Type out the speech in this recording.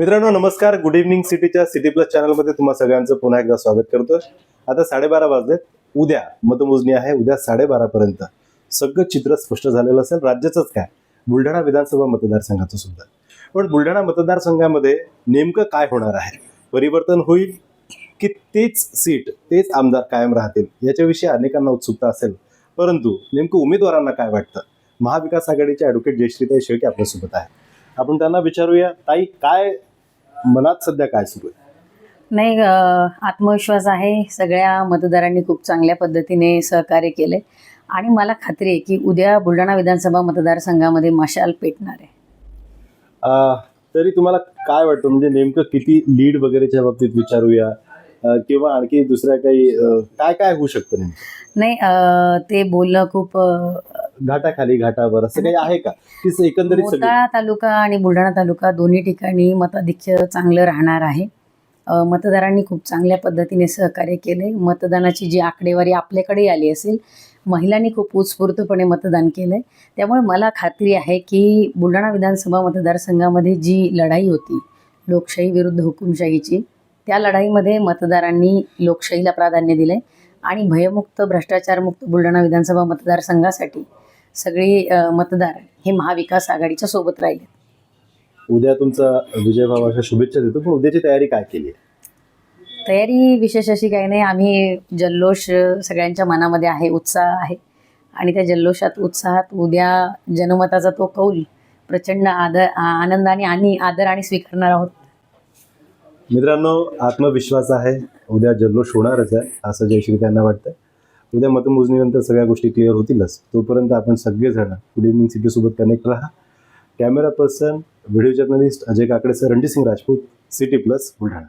मित्रांनो नमस्कार. Good evening सिटीच्या सिटी प्लस चॅनलमध्ये तुम्हा सगळ्यांचं पुन्हा एकदा स्वागत करतोय. आता साडेबारा वाजलेत. उद्या मतमोजणी आहे. उद्या साडेबारापर्यंत सगळं चित्र स्पष्ट झालेलं असेल. राज्याचंच काय? बुलढाणा विधानसभा मतदारसंघाचं सुद्धा. पण बुलढाणा मतदारसंघामध्ये नेमकं काय होणार आहे? परिवर्तन होईल की तेच सीट तेच आमदार कायम राहतील? याच्याविषयी अनेकांना उत्सुकता असेल. परंतु नेमकं उमेदवारांना काय वाटतं? महाविकास आघाडीचे ॲडव्होकेट जयश्रीताई शेळके आपल्यासोबत आहे आपण त्यांना विचारूया ताई काय मनात सध्या काय सुरू आहे? नाही आत्मविश्वास आहे. सगळ्या मतदारांनी खूप चांगल्या पद्धतीने सहकार्य केले. आणि मला खात्री आहे की उद्या बुलढाणा विधानसभा मतदारसंघामध्ये मशाल पेटणार आहे. तरी तुम्हाला काय वाटतं? म्हणजे नेमकं किती लीड वगैरेच्या बाबतीत विचारूया? किंवा आणखी दुसऱ्या काही काय काय होऊ शकतं नाही ते बोलणं खूप घाटाखाली घाटावर असं काही आहे का? की एकंदरीत सगळी मोताळा तालुका आणि बुलढाणा तालुका दोन्ही ठिकाणी मताधिक्य चांगलं राहणार आहे. अ, मतदारांनी खूप चांगल्या पद्धतीने सहकार्य केले. मतदानाची जी आकडेवारी आपल्याकडे आली असेल महिलांनी खूप उत्स्फूर्तपणे मतदान केलं. आहे त्यामुळे मला खात्री आहे की बुलढाणा विधानसभा मतदारसंघामध्ये जी लढाई होती लोकशाही विरुद्ध हुकुमशाहीची त्या लढाईमध्ये मतदारांनी लोकशाहीला प्राधान्य दिलं आहे आणि भयमुक्त भ्रष्टाचारमुक्त बुलढाणा विधानसभा मतदारसंघासाठी सगळे मतदार हे महाविकास आघाडीच्या सोबत राहिले. उद्या तुमचा विजय भाव अशा शुभेच्छा देतो पण उद्याची तयारी काय केली आहे? तयारी विशेष अशी काही नाही आम्ही जल्लोष सगळ्यांच्या मनामध्ये आहे उत्साह आहे. आणि त्या जल्लोषात उत्साहात उद्या जनमताचा तो कौल प्रचंड आदर आनंदाने आणि आदर आणि स्वीकारणार आहोत. मित्रांनो आत्मविश्वास आहे. उद्या जल्लोष होणारच आहे असं जयश्री त्यांना वाटतं उद्या मतमोजणीनंतर सगळ्या गोष्टी क्लिअर होतीलच. तोपर्यंत आपण सगळेजण गुड इव्हनिंग सिटीसोबत कनेक्ट राहा. Camera person video journalist Ajay Kakade sir Ranjit Singh Rajput city plus Buldhana.